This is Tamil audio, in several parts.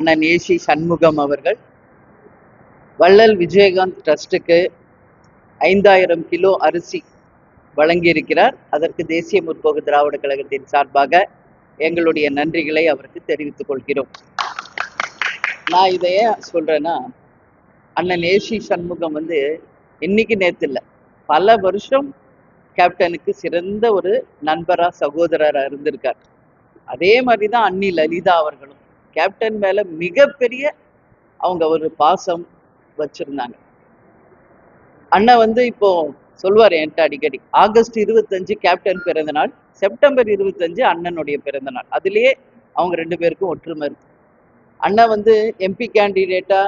அண்ணன் ஏசி சண்முகம் அவர்கள். வள்ளல் விஜயகாந்த் ட்ரஸ்ட்டுக்கு ஐந்தாயிரம் கிலோ அரிசி வழங்கியிருக்கிறார். அதற்கு தேசிய முற்போக்கு திராவிட கழகத்தின் சார்பாக எங்களுடைய நன்றிகளை அவருக்கு தெரிவித்துக் கொள்கிறோம். நான் இதை ஏன் சொல்றேன்னா அண்ணன் ஏசி சண்முகம் வந்து இன்னைக்கு நேத்து இல்லை பல வருஷம் கேப்டனுக்கு சிறந்த ஒரு நண்பரா சகோதரராக இருந்திருக்கார். அதே மாதிரி தான் அன்னி லலிதா அவர்களும். கேப்டன் மேல மிகப்பெரிய அவங்க ஒரு பாசம் வச்சிருந்தாங்க. அண்ணன் வந்து இப்போ சொல்லுவார் என்கிட்ட அடிக்கடி ஆகஸ்ட் இருபத்தஞ்சு கேப்டன் பிறந்த நாள் செப்டம்பர் இருபத்தஞ்சு அண்ணனுடைய பிறந்த நாள். அதுலயே அவங்க ரெண்டு பேருக்கும் ஒற்றுமை இருக்கு. அண்ணன் வந்து எம்பி கேண்டிடேட்டா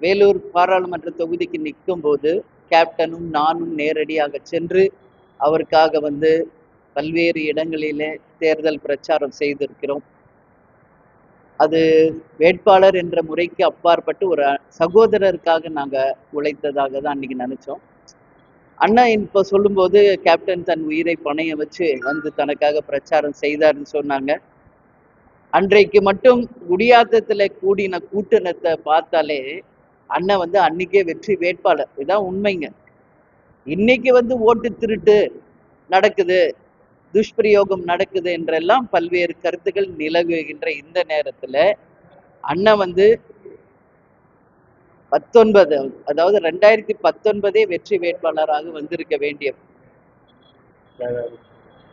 வேலூர் பாராளுமன்ற தொகுதிக்கு நிற்கும் போது கேப்டனும் நானும் நேரடியாக சென்று அவருக்காக வந்து பல்வேறு இடங்களிலே தேர்தல் பிரச்சாரம் செய்திருக்கிறோம். அது வேட்பாளர் என்ற முறைக்கு அப்பாற்பட்டு ஒரு சகோதரருக்காக நாங்க உழைத்ததாக தான் அன்னைக்கு நினைச்சோம். அண்ணன் இப்போ சொல்லும்போது கேப்டன் தன் உயிரை பணைய வச்சு வந்து தனக்காக பிரச்சாரம் செய்தார்னு சொன்னாங்க. அன்றைக்கு மட்டும் குடியாத்தத்துல கூடின கூட்டணத்தை பார்த்தாலே அண்ணன் வந்து அன்னைக்கே வெற்றி வேட்பாளர். இதான் உண்மைங்க. இன்னைக்கு வந்து ஓட்டு திருட்டு நடக்குது. துஷ்பிரயோகம் நடக்குது என்றெல்லாம் பல்வேறு கருத்துக்கள் நிலவுகின்ற இந்த நேரத்துல அண்ணன் வந்து பத்தொன்பது அதாவது ரெண்டாயிரத்தி பத்தொன்பதே வெற்றி வேட்பாளராக வந்திருக்க வேண்டிய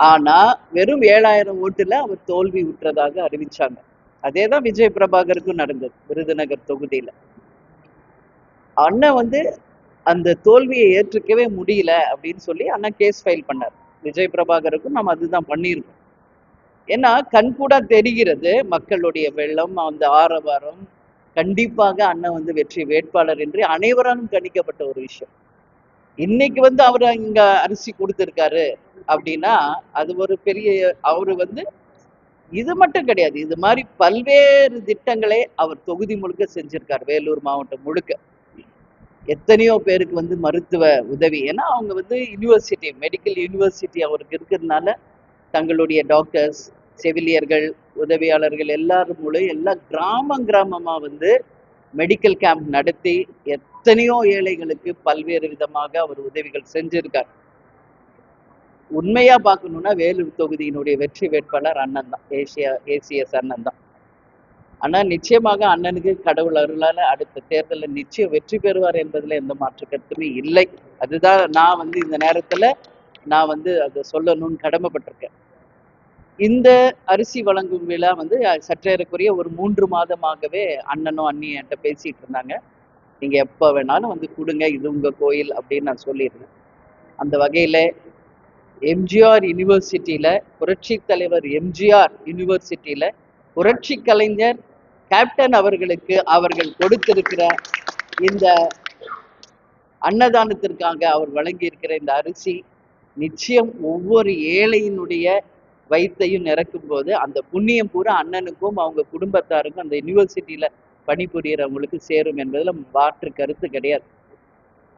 ஆனா வெறும் ஏழாயிரம் ஓட்டுல அவர் தோல்வி உற்றதாக அறிவிச்சாங்க. அதே தான் விஜய் பிரபாகருக்கும் நடந்தது விருதுநகர் தொகுதியில. அண்ணன் வந்து அந்த தோல்வியை ஏற்றுக்கவே முடியல அப்படின்னு சொல்லி அண்ணன் கேஸ் ஃபைல் பண்ணார். விஜய் பிரபாகருக்கும் நம்ம அதுதான் பண்ணியிருக்கோம். ஏன்னா கண்கூடா தெரிகிறது மக்களுடைய வெள்ளம் அந்த ஆரவாரம். கண்டிப்பாக அண்ணன் வந்து வெற்றி வேட்பாளர் என்று அனைவராலும் கணிக்கப்பட்ட ஒரு விஷயம். இன்னைக்கு வந்து அவர் இங்க அரிசி கொடுத்துருக்காரு அப்படின்னா அது ஒரு பெரிய அவரு வந்து இது மட்டும் கிடையாது. இது மாதிரி பல்வேறு திட்டங்களை அவர் தொகுதி முழுக்க செஞ்சிருக்கார் வேலூர் மாவட்டம் முழுக்க. எத்தனையோ பேருக்கு வந்து மருத்துவ உதவி. ஏன்னா அவங்க வந்து யூனிவர்சிட்டி மெடிக்கல் யூனிவர்சிட்டி அவருக்கு இருக்கிறதுனால தங்களுடைய டாக்டர்ஸ் செவிலியர்கள் உதவியாளர்கள் எல்லாரும் மூலம் எல்லா கிராமம் கிராமமா வந்து மெடிக்கல் கேம்ப் நடத்தி எத்தனையோ ஏழைகளுக்கு பல்வேறு விதமாக அவர் உதவிகள் செஞ்சிருக்கார். உண்மையா பார்க்கணும்னா வேலூர் தொகுதியினுடைய வெற்றி வேட்பாளர் அண்ணன் தான் ஏசியா ஏசிஎஸ் அண்ணன் தான் ஆனா நிச்சயமாக அண்ணனுக்கு கடவுள் அருளால அடுத்த தேர்தலில் நிச்சயம் வெற்றி பெறுவார் என்பதுல எந்த மாற்று கருத்துமே இல்லை. அதுதான் நான் வந்து இந்த நேரத்துல நான் வந்து அதை சொல்லணும்னு கடமைப்பட்டிருக்கேன். இந்த அரிசி வழங்கும் விழா வந்து சற்றேறக்குரிய ஒரு மூன்று மாதமாகவே அண்ணனும் அண்ணியன்ட்ட என்கிட்ட பேசிட்டு இருந்தாங்க. நீங்க எப்போ வேணாலும் வந்து கொடுங்க இது உங்க கோயில் அப்படின்னு நான் சொல்லியிருந்தேன். அந்த வகையில எம்ஜிஆர் யூனிவர்சிட்டியில புரட்சி தலைவர் எம்ஜிஆர் யூனிவர்சிட்டியில புரட்சி கலைஞர் கேப்டன் அவர்களுக்கு அவர்கள் கொடுத்திருக்கிற இந்த அன்னதானத்திற்காக அவர் வழங்கி இருக்கிற இந்த அரிசி நிச்சயம் ஒவ்வொரு ஏழையினுடைய வயிற்றையும் நிரக்கும் போது அந்த புண்ணியம் பூரா அண்ணனுக்கும் அவங்க குடும்பத்தாருக்கும் அந்த யூனிவர்சிட்டியில பணிபுரியறவங்களுக்கு சேரும் என்பதுல மாற்று கருத்து கிடையாது.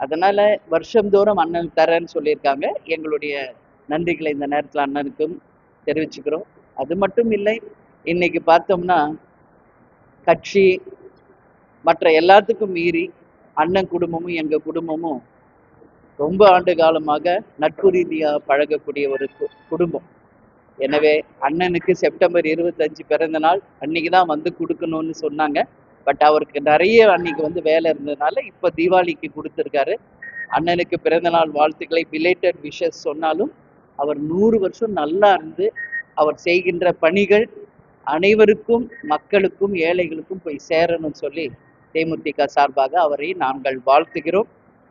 அதனால வருஷந்தோறும் அண்ணன் தரேன்னு சொல்லியிருக்காங்க. எங்களுடைய நன்றிகளை இந்த நேரத்தில் அண்ணனுக்கும் தெரிவிச்சுக்கிறோம். அது மட்டும் இல்லை இன்னைக்கு பார்த்தோம்னா கட்சி மற்ற எல்லாத்துக்கும் மீறி அண்ணன் குடும்பமும் எங்கள் குடும்பமும் ரொம்ப ஆண்டு காலமாக நட்பு ரீதியாக பழகக்கூடிய ஒரு குடும்பம். எனவே அண்ணனுக்கு செப்டம்பர் இருபத்தஞ்சு பிறந்த நாள் அன்னைக்கு தான் வந்து கொடுக்கணும்னு சொன்னாங்க. பட் அவருக்கு நிறைய அன்னைக்கு வந்து வேலை இருந்ததுனால இப்போ தீபாவளிக்கு கொடுத்துருக்காரு. அண்ணனுக்கு பிறந்த நாள் வாழ்த்துக்களை பிலேட்டட் விஷஸ் சொன்னாலும் அவர் நூறு வருஷம் நல்லா இருந்து அவர் செய்கின்ற பணிகள் அனைவருக்கும் மக்களுக்கும் ஏழைகளுக்கும் போய் சேரணும்னு சொல்லி தேமுதிக சார்பாக அவரை நாங்கள் வாழ்த்துகிறோம்.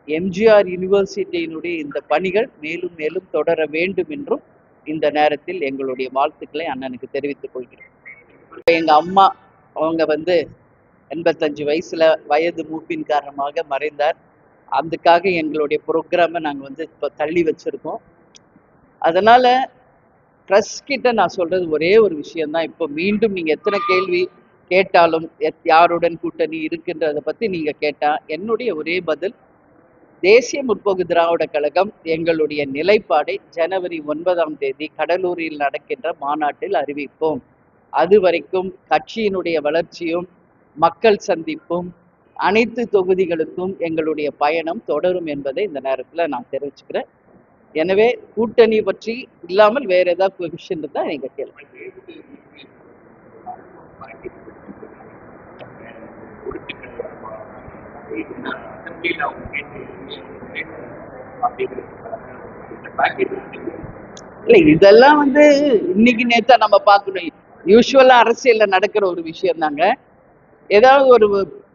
எம்ஜிஆர் யூனிவர்சிட்டியினுடைய இந்த பணிகள் மேலும் மேலும் தொடர வேண்டும் என்றும் இந்த நேரத்தில் எங்களுடைய வாழ்த்துக்களை அண்ணனுக்கு தெரிவித்துக் இப்போ எங்கள் அம்மா அவங்க வந்து எண்பத்தஞ்சு வயசுல வயது மூப்பின் காரணமாக மறைந்தார். அதுக்காக எங்களுடைய ப்ரோக்ராமை நாங்கள் வந்து இப்போ தள்ளி வச்சிருக்கோம். அதனால ட்ரஸ்ட் கிட்ட நான் சொல்றது ஒரே ஒரு விஷயம்தான். இப்போ மீண்டும் நீங்க எத்தனை கேள்வி கேட்டாலும் யாருடன் கூட்டணி இருக்குன்றதை பத்தி நீங்க கேட்டா என்னுடைய ஒரே பதில் தேசிய முற்போக்கு திராவிட கழகம் எங்களுடைய நிலைப்பாடை ஜனவரி ஒன்பதாம் தேதி கடலூரில் நடக்கின்ற மாநாட்டில் அறிவிப்போம். அது வரைக்கும் கட்சியினுடைய வளர்ச்சியும் மக்கள் சந்திப்பும் அனைத்து தொகுதிகளுக்கும் எங்களுடைய பயணம் தொடரும் என்பதை இந்த நேரத்தில் நான் தெரிவிச்சுக்கிறேன். எனவே கூட்டணி பற்றி இல்லாமல் வேற ஏதாவது கொஷின் இருந்தால் நீங்க கேள்வி இல்ல இதெல்லாம் வந்து இன்னைக்கு நேத்தா நம்ம பார்க்கணும். யூஸ்வலா அரசியல்ல நடக்கிற ஒரு விஷயம் தாங்க. ஏதாவது ஒரு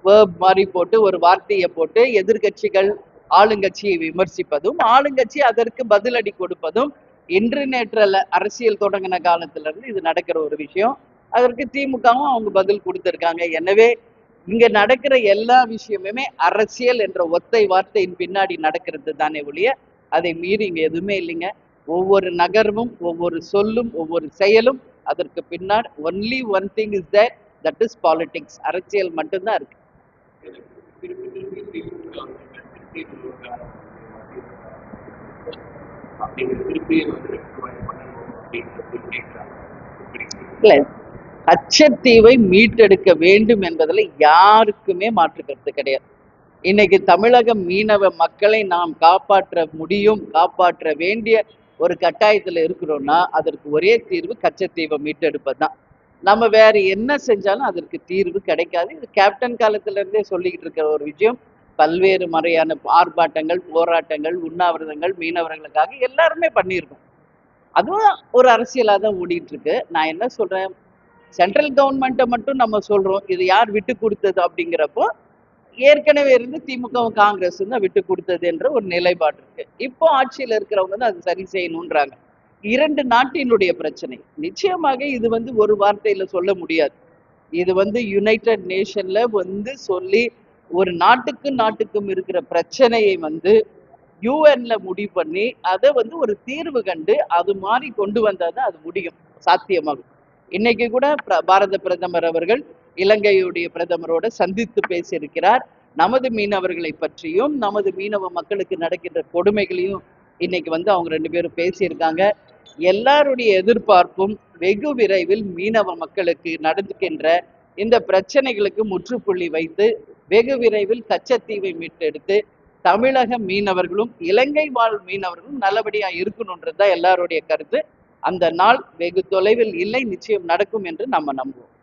வேர்ப் மாதிரி போட்டு ஒரு வார்த்தையை போட்டு எதிர்க்கட்சிகள் ஆளுங்கட்சியை விமர்சிப்பதும் ஆளுங்கட்சி அதற்கு பதிலடி கொடுப்பதும் இன்று நேற்றல்ல அரசியல் தொடங்கின காலத்துல இருந்து இது நடக்கிற ஒரு விஷயம். அதற்கு திமுகவும் அவங்க பதில் கொடுத்திருக்காங்க. எனவே இங்க நடக்கிற எல்லா விஷயமுமே அரசியல் என்ற ஒத்தை வார்த்தையின் பின்னாடி நடக்கிறது தானே ஒழிய அதை மீறி இங்க எதுவுமே இல்லைங்க. ஒவ்வொரு நகர்வும் ஒவ்வொரு சொல்லும் ஒவ்வொரு செயலும் அதற்கு பின்னாடி only one thing is that that is politics அரசியல் மட்டும்தான் இருக்கு. இல்ல. கச்சத்தீவை மீட்டெடுக்க வேண்டும் என்பதில் யாருக்குமே மாற்று கருத்து கிடையாது. இன்னைக்கு தமிழக மீனவ மக்களை நாம் காப்பாற்ற முடியும் காப்பாற்ற வேண்டிய ஒரு கட்டாயத்துல இருக்கிறோம்னா அதற்கு ஒரே தீர்வு கச்சத்தீவை மீட்டெடுப்பது தான். நம்ம வேற என்ன செஞ்சாலும் அதற்கு தீர்வு கிடைக்காது. இது கேப்டன் காலத்துல இருந்தே சொல்லிக்கிட்டு இருக்கிற ஒரு விஷயம். பல்வேறு முறையான ஆர்ப்பாட்டங்கள் போராட்டங்கள் உண்ணாவிரதங்கள் மீனவர்களுக்காக எல்லாருமே பண்ணியிருக்கோம். அதுவும் ஒரு அரசியலாக தான் ஓடிட்டு இருக்கு நான் என்ன சொல்றேன்? சென்ட்ரல் கவர்மெண்ட்டை மட்டும் நம்ம சொல்றோம். இது யார் விட்டு கொடுத்தது அப்படிங்கிறப்போ ஏற்கனவே இருந்து திமுகவும் காங்கிரஸ் தான் விட்டு கொடுத்தது என்ற ஒரு நிலைப்பாடு இருக்கு. இப்போ ஆட்சியில் இருக்கிறவங்க தான் அது சரி செய்யணுன்றாங்க. இரண்டு நாட்டினுடைய பிரச்சனை. நிச்சயமாக இது வந்து ஒரு வார்த்தையில சொல்ல முடியாது. இது வந்து யுனைடெட் நேஷன்ல வந்து சொல்லி ஒரு நாட்டுக்கும் நாட்டுக்கும் இருக்கிற பிரச்சனையை வந்து யூஎன்ல முடிவு பண்ணி அதை வந்து ஒரு தீர்வு கண்டு அது மாதிரி கொண்டு வந்தாதான் அது முடியும் சாத்தியமாகும். இன்னைக்கு கூட பாரத பிரதமர் அவர்கள் இலங்கையுடைய பிரதமரோட சந்தித்து பேசியிருக்கிறார். நமது மீனவர்களை பற்றியும் நமது மீனவ மக்களுக்கு நடக்கின்ற கொடுமைகளையும் இன்னைக்கு வந்து அவங்க ரெண்டு பேரும் பேசியிருக்காங்க. எல்லாருடைய எதிர்பார்ப்பும் வெகு விரைவில் மீனவ மக்களுக்கு நடந்துக்கின்ற இந்த பிரச்சனைகளுக்கு முற்றுப்புள்ளி வைத்து வெகு விரைவில் கச்சத்தீவை மீட்டெடுத்து தமிழக மீனவர்களும் இலங்கை வாழ் மீனவர்களும் நல்லபடியா இருக்கணும்ன்றது தான் எல்லாருடைய கருத்து. அந்த நாள் வெகு தொலைவில் இல்லை நிச்சயம் நடக்கும் என்று நம்ம நம்புவோம்.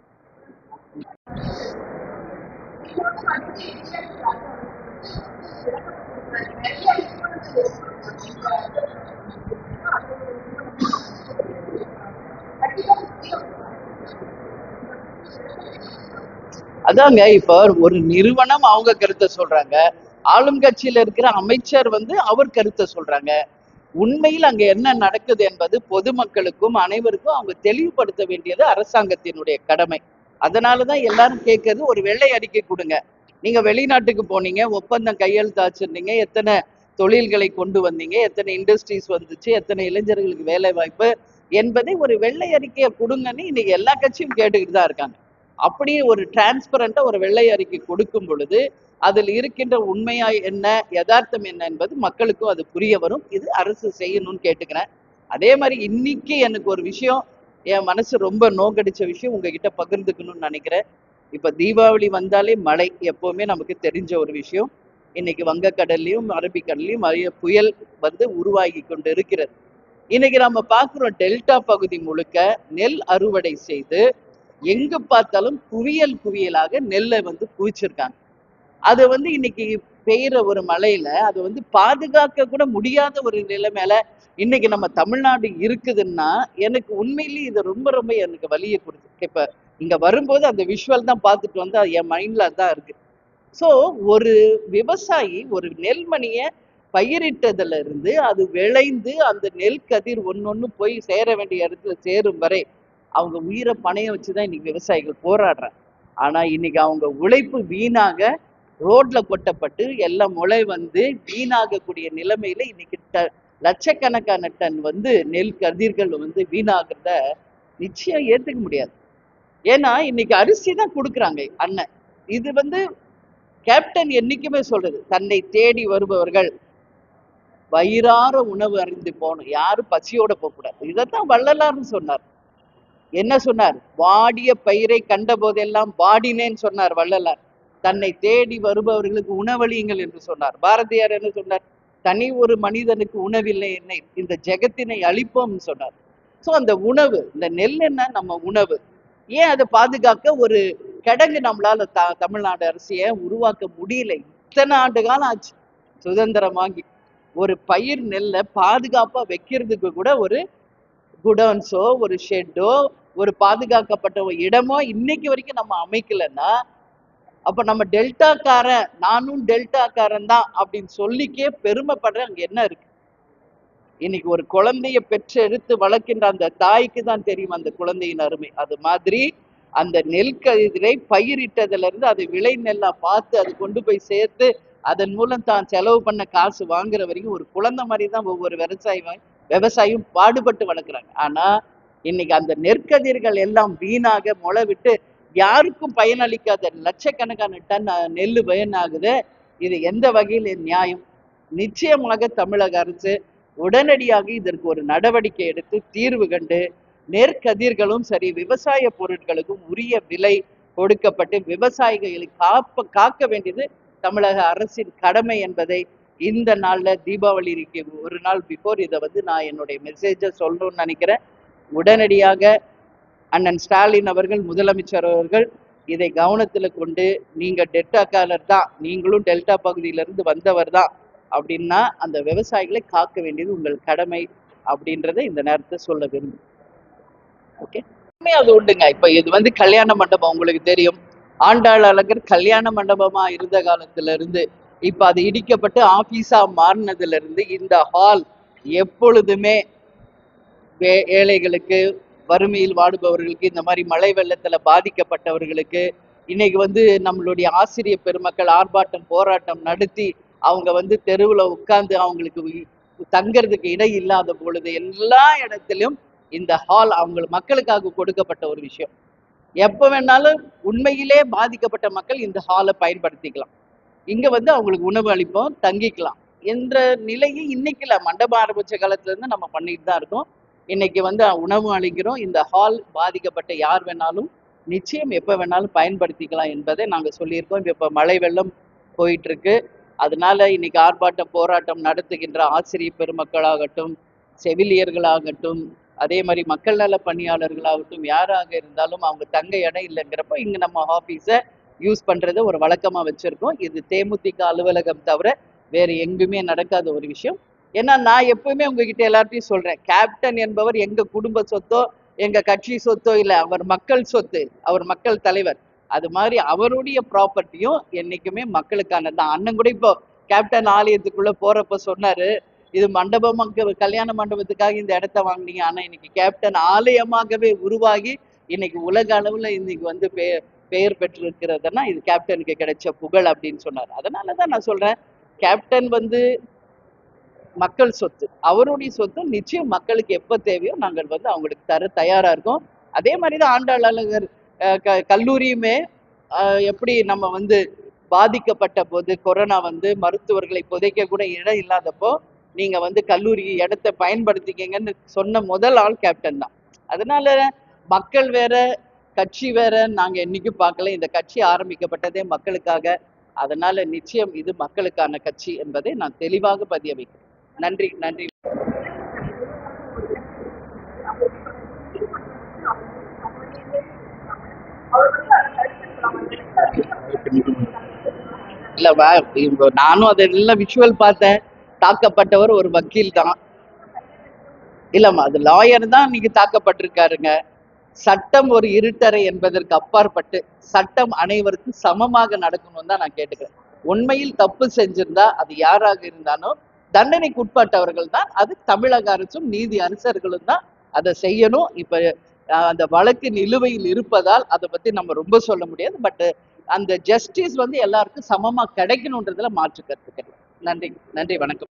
அதாங்க இப்ப ஒரு நிறுவனம் அவங்க கருத்தை சொல்றாங்க. ஆளும் கட்சியில இருக்கிற அமைச்சர் வந்து அவர் கருத்தை சொல்றாங்க. உண்மையில் அங்க என்ன நடக்குது என்பது பொதுமக்களுக்கும் அனைவருக்கும் அவங்க தெளிவுபடுத்த வேண்டியது அரசாங்கத்தினுடைய கடமை. அதனாலதான் எல்லாரும் கேட்கறது ஒரு வெள்ளை அறிக்கை கொடுங்க. நீங்க வெளிநாட்டுக்கு போனீங்க ஒப்பந்தம் கையெழுத்தாச்சிருந்தீங்க எத்தனை தொழில்களை கொண்டு வந்தீங்க எத்தனை இண்டஸ்ட்ரீஸ் வந்துச்சு எத்தனை இளைஞர்களுக்கு வேலை வாய்ப்பு என்பதை ஒரு வெள்ளை அறிக்கையை கொடுங்கன்னு இன்னைக்கு எல்லா கட்சியும் கேட்டுக்கிட்டு தான் இருக்காங்க. அப்படி ஒரு டிரான்ஸ்பரண்டா ஒரு வெள்ளை அறிக்கை கொடுக்கும் பொழுது அதில் இருக்கின்ற உண்மையா என்ன யதார்த்தம் என்ன என்பது மக்களுக்கும் அது புரிய வரும். இது அரசு செய்யணும்னு கேட்டுக்கிறேன். அதே மாதிரி இன்னைக்கு எனக்கு ஒரு விஷயம் என் மனசு ரொம்ப நோக்கடிச்ச விஷயம் உங்ககிட்ட பகிர்ந்துக்கணும்னு நினைக்கிறேன். இப்ப தீபாவளி வந்தாலே மழை எப்பவுமே நமக்கு தெரிஞ்ச ஒரு விஷயம். இன்னைக்கு வங்கக்கடல்லையும் அரபிக்கடல்லையும் நிறைய புயல் வந்து உருவாகி கொண்டு இருக்கிறது இன்னைக்கு நம்ம பார்க்குறோம் டெல்டா பகுதி முழுக்க நெல் அறுவடை செய்து எங்க பார்த்தாலும் குவியல் குவியலாக நெல்லை வந்து குவிச்சிருக்காங்க. அது வந்து இன்னைக்கு பெய்யற ஒரு மழையில அது வந்து பாதுகாக்க கூட முடியாத ஒரு நிலைமையில இன்னைக்கு நம்ம தமிழ்நாடு இருக்குதுன்னா எனக்கு உண்மையிலேயே இது ரொம்ப ரொம்ப எனக்கு வலியை கொடுத்து இப்ப இங்க வரும்போது அந்த விஷுவல் தான் பார்த்துட்டு வந்து அது என் மைண்ட்ல தான் இருக்கு. ஸோ ஒரு விவசாயி ஒரு நெல்மணிய பயிரிட்டதுல இருந்து அது விளைந்து அந்த நெல் கதிர் ஒன்னொன்னு போய் சேர வேண்டிய இடத்துல சேரும் வரை அவங்க உயிரை பணையம் வச்சுதான் இன்னைக்கு விவசாயிகள் போராடுறாங்க. ஆனால் இன்னைக்கு அவங்க உழைப்பு வீணாக ரோட்ல கொட்டப்பட்டு எல்லாம் முளை வந்து வீணாகக்கூடிய நிலைமையில இன்னைக்கு ட- லட்சக்கணக்கான டன் வந்து நெல் கதிர்கள் வந்து வீணாகிறத நிச்சயம் ஏற்றுக்க முடியாது. ஏன்னா இன்னைக்கு அரிசி தான் கொடுக்குறாங்க அண்ணன். இது வந்து கேப்டன் என்னைக்குமே சொல்றது தன்னை தேடி வருபவர்கள் வயிறார உணவு அறிந்து போகணும் யாரும் பசியோட போகக்கூடாது. இதைத்தான் வள்ளலார்னு சொன்னார். என்ன சொன்னார்? வாடிய பயிரை கண்ட போதெல்லாம் வாடினேன்னு சொன்னார் வள்ளலார். தன்னை தேடி வருபவர்களுக்கு உணவளியுங்கள் என்று சொன்னார். பாரதியார் என்ன சொன்னார்? தனி ஒரு மனிதனுக்கு உணவில்லை என்னை இந்த ஜெகத்தினை அழிப்போம்னு சொன்னார். ஸோ அந்த உணவு இந்த நெல் என்ன? நம்ம உணவு. ஏன் அதை பாதுகாக்க ஒரு கிடங்கு நம்மளால த தமிழ்நாடு அரசியை உருவாக்க முடியல? இத்தனை ஆண்டு காலம் ஆச்சு. சுதந்திரம் வாங்கி ஒரு பயிர் நெல்லை பாதுகாப்பா வைக்கிறதுக்கு கூட ஒரு குடோன்ஸோ ஒரு ஷெட்டோ ஒரு பாதுகாக்கப்பட்ட ஒரு இடமோ இன்னைக்கு வரைக்கும் நம்ம அமைக்கலைன்னா அப்ப நம்ம டெல்டாக்காரன் நானும் டெல்டாக்காரன் தான் அப்படின்னு சொல்லிக்கே பெருமைப்படுற அங்க என்ன இருக்கு? இன்னைக்கு ஒரு குழந்தைய பெற்று எடுத்து வளர்க்கின்ற அந்த தாய்க்கு தான் தெரியும் அந்த குழந்தையின் அருமை. அது மாதிரி அந்த நெல் கதிரை பயிரிட்டதுல இருந்து அது விளை நெல்லா பார்த்து அது கொண்டு போய் சேர்த்து அதன் மூலம் தான் செலவு பண்ண காசு வாங்குற வரைக்கும் ஒரு குழந்தை மாதிரி தான் ஒவ்வொரு விவசாயி விவசாயம் பாடுபட்டு வளர்க்குறாங்க. ஆனா இன்னைக்கு அந்த நெற்கதிர்கள் எல்லாம் வீணாக முளை விட்டு யாருக்கும் பயனளிக்காத லட்சக்கணக்கான டன் நெல் பயனாகுது. இது எந்த வகையில் நியாயம்? நிச்சயமாக தமிழக அரசு உடனடியாக இதற்கு ஒரு நடவடிக்கை எடுத்து தீர்வு கண்டு நெற்கதிர்களும் சரி விவசாய பொருட்களுக்கும் உரிய விலை கொடுக்கப்பட்டு விவசாயிகளை காப்ப காக்க வேண்டியது தமிழக அரசின் கடமை என்பதை இந்த நாள்ல தீபாவளிக்கு ஒரு நாள் பிஃபோர் இதை வந்து நான் என்னுடைய மெசேஜை சொல்லணும்னு நினைக்கிறேன். உடனடியாக அண்ணன் ஸ்டாலின் அவர்கள் முதலமைச்சர் அவர்கள் இதை கவனத்தில் கொண்டு நீங்கள் டெல்டாக்காரர் தான் நீங்களும் டெல்டா பகுதியிலிருந்து வந்தவர் தான் அப்படின்னா அந்த விவசாயிகளை காக்க வேண்டியது உங்கள் கடமை அப்படின்றத இந்த நேரத்தை சொல்ல விரும்பும் ஓகே அது உண்டுங்க. இப்போ இது வந்து கல்யாண மண்டபம் உங்களுக்கு தெரியும். ஆண்டாள் அழகர் கல்யாண மண்டபமா இருந்த காலத்துல இருந்து இப்போ அது இடிக்கப்பட்டு ஆஃபீஸாக மாறினதுல இருந்து இந்த ஹால் எப்பொழுதுமே வே- ஏழைகளுக்கு வறுமையில் வாடுபவர்களுக்கு இந்த மாதிரி மழை வெள்ளத்தில் பாதிக்கப்பட்டவர்களுக்கு இன்னைக்கு வந்து நம்மளுடைய ஆசிரியர் பெருமக்கள் ஆர்ப்பாட்டம் போராட்டம் நடத்தி அவங்க வந்து தெருவில் உட்கார்ந்து அவங்களுக்கு தங்கிறதுக்கு தங்கறதுக்கு இடம் இல்லாத பொழுது எல்லா இடத்திலும் இந்த ஹால் அவங்க மக்களுக்காக கொடுக்கப்பட்ட ஒரு விஷயம். எப்போ வேணாலும் உண்மையிலே பாதிக்கப்பட்ட மக்கள் இந்த ஹாலை பயன்படுத்திக்கலாம். இங்க வந்து அவங்களுக்கு உணவு அளிப்போம் தங்கிக்கலாம். என்ற நிலையை இன்னைக்கு இல்லை மண்டபம் ஆரம்பிச்ச காலத்துல இருந்து நம்ம பண்ணிட்டு தான் இருக்கோம். இன்னைக்கு வந்து உணவு அளிக்கிறோம். இந்த ஹால் பாதிக்கப்பட்ட யார் வேணாலும் நிச்சயம் எப்ப வேணாலும் பயன்படுத்திக்கலாம் என்பதை நாங்க சொல்லியிருக்கோம். இப்ப மழை வெள்ளம் போயிட்டு இருக்கு அதனால இன்னைக்கு ஆர்ப்பாட்டம் போராட்டம் நடத்துகின்ற ஆசிரியர் பெருமக்களாகட்டும் செவிலியர்களாகட்டும் அதே மாதிரி மக்கள் நல பணியாளர்களாகட்டும் யாராக இருந்தாலும் அவங்க தங்க இடம் இல்லைங்கிறப்ப இங்க நம்ம ஆபீஸை யூஸ் பண்ணுறத ஒரு வழக்கமாக வச்சுருக்கோம். இது தேமுதிக அலுவலகம் தவிர வேறு எங்குமே நடக்காத ஒரு விஷயம். ஏன்னா நான் எப்பவுமே உங்ககிட்ட எல்லார்ட்டையும் சொல்கிறேன் கேப்டன் என்பவர் எங்கள் குடும்ப சொத்தோ எங்கள் கட்சி சொத்தோ இல்லை அவர் மக்கள் சொத்து அவர் மக்கள் தலைவர். அது மாதிரி அவருடைய ப்ராப்பர்ட்டியும் என்றைக்குமே மக்களுக்கானது தான். அண்ணன் கூட இப்போ கேப்டன் ஆலயத்துக்குள்ளே போகிறப்ப சொன்னார் இது மண்டபமாக கல்யாண மண்டபத்துக்காக இந்த இடத்த வாங்குனீங்க. ஆனால் இன்னைக்கு கேப்டன் ஆலயமாகவே உருவாகி இன்னைக்கு உலக அளவில் இன்னைக்கு வந்து பே பெயர் பெற்றிருக்கிறதுனா இது கேப்டனுக்கு கிடைச்ச புகழ் அப்படின்னு சொன்னார். அதனால தான் நான் சொல்றேன் கேப்டன் வந்து மக்கள் சொத்து. அவருடைய சொத்து நிச்சயம் மக்களுக்கு எப்போ தேவையோ நாங்கள் வந்து அவங்களுக்கு தர தயாரா இருக்கோம். அதே மாதிரி தான் ஆண்டாள் க- கல்லூரியுமே எப்படி நம்ம வந்து பாதிக்கப்பட்ட போது கொரோனா வந்து மருத்துவர்களை புதைக்க கூட இடம் இல்லாதப்போ நீங்க வந்து கல்லூரி இடத்தை பயன்படுத்திக்கங்கன்னு சொன்ன முதல் ஆள் கேப்டன் தான். அதனால மக்கள் வேற கட்சி வேற நாங்க என்னைக்கும் பார்க்கல. இந்த கட்சி ஆரம்பிக்கப்பட்டதே மக்களுக்காக. அதனால நிச்சயம் இது மக்களுக்கான கட்சி என்பதை நான் தெளிவாக பதிய வைக்கிறேன். நன்றி நன்றி. இல்ல வா- இப்போ நானும் அதெல்லாம் விஷுவல் பார்த்தேன். தாக்கப்பட்டவர் ஒரு வக்கீல் தான். இல்லம்மா அது லாயர் தான் இன்னைக்கு தாக்கப்பட்டிருக்காருங்க. சட்டம் ஒரு இருட்டறை என்பதற்கு அப்பாற்பட்டு சட்டம் அனைவருக்கும் சமமாக நடக்கணும்னு தான் நான் கேட்டுக்கிறேன். உண்மையில் தப்பு செஞ்சிருந்தா அது யாராக இருந்தாலும் தண்டனைக்கு உட்பட்டவர்கள் தான் அது தமிழக அரசும் நீதி அரசர்களும் தான் அதை செய்யணும். இப்ப அந்த வழக்கு நிலுவையில் இருப்பதால் அதை பத்தி நம்ம ரொம்ப சொல்ல முடியாது. பட் அந்த ஜஸ்டிஸ் வந்து எல்லாருக்கும் சமமா கிடைக்கணுன்றதுல மாற்று கருத்து நன்றி நன்றி வணக்கம்.